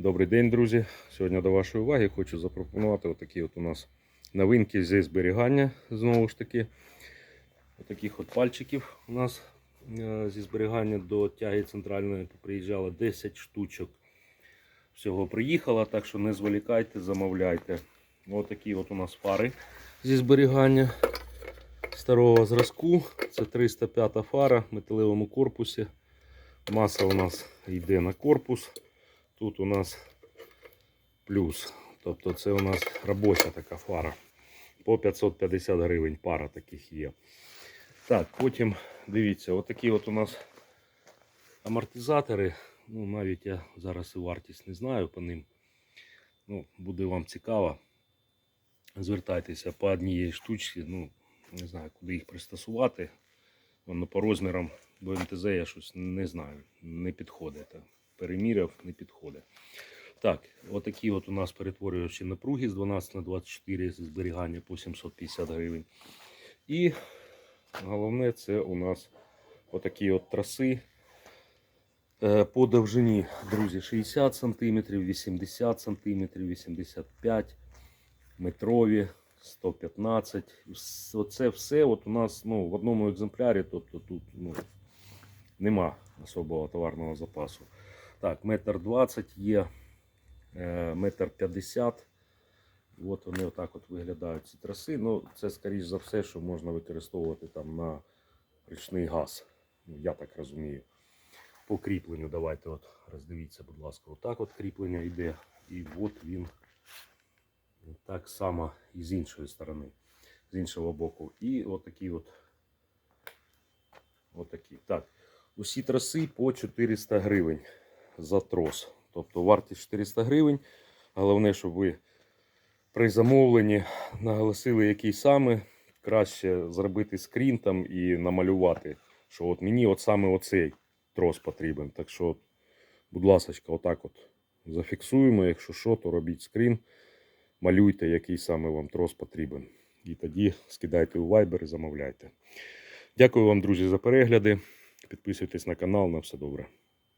Добрий день, друзі. Сьогодні до вашої уваги хочу запропонувати отакі от у нас новинки зі зберігання. Знову ж таки, отаких от пальчиків у нас е, зі зберігання до тяги центральної приїжджало 10 штучок. Всього приїхало, так що не зволікайте, замовляйте. Отакі от у нас фари зі зберігання старого зразку. Це 305 фара в металевому корпусі. Маса у нас йде на корпус. Тут у нас плюс. Тобто це у нас робоча така фара. По 550 гривень пара таких є. Так, потім дивіться, отакі от у нас амортизатори. Ну, навіть я зараз і вартість не знаю по ним. Ну, буде вам цікаво. Звертайтеся по однієї штучці. Ну, не знаю, куди їх пристосувати. Воно по розмірам бо МТЗ я щось не знаю, не підходить. Переміряв, не підходить. Так, отакі от у нас перетворювачі напруги з 12 на 24 зберігання по 750 гривень. І головне це у нас отакі от траси е, по довжині, друзі, 60 см, 80 см, 85 метрові, 115. С- Оце все от у нас ну, в одному екземплярі, тобто тут ну, нема особого товарного запасу. Так, метр 20 є, е, метр 50. От вони отак от виглядають ці траси. Ну, це скоріш за все, що можна використовувати там на річний газ. Ну, я так розумію. По кріпленню давайте от роздивіться, будь ласка, отак от кріплення йде. І от він так само і з іншої сторони, з іншого боку. І отакі от. Отакі. Так. Усі траси по 400 гривень за трос. Тобто вартість 400 гривень. Головне, щоб ви при замовленні наголосили, який саме. Краще зробити скрін там і намалювати, що от мені от саме оцей трос потрібен. Так що, будь ласка, отак от зафіксуємо. Якщо що, то робіть скрін, малюйте, який саме вам трос потрібен. І тоді скидайте у Viber і замовляйте. Дякую вам, друзі, за перегляди. Підписуйтесь на канал. На все добре.